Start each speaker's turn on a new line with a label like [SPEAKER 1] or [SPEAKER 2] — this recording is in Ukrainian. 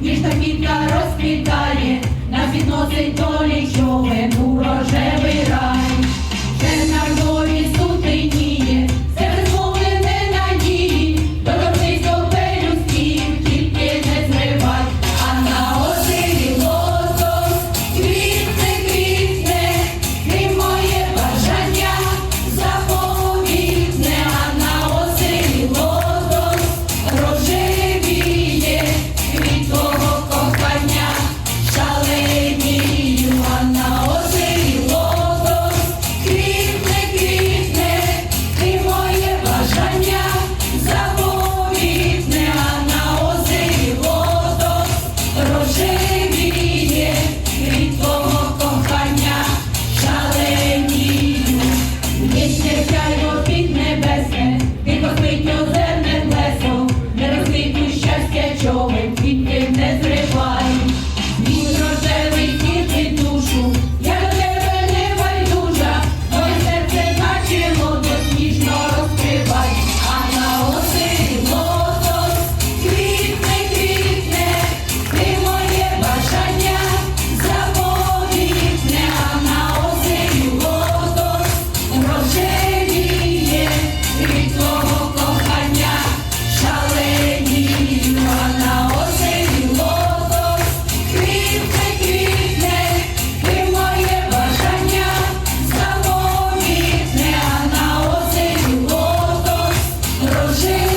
[SPEAKER 1] ніжна квітка розквітає, нас відносить до човен у Changing.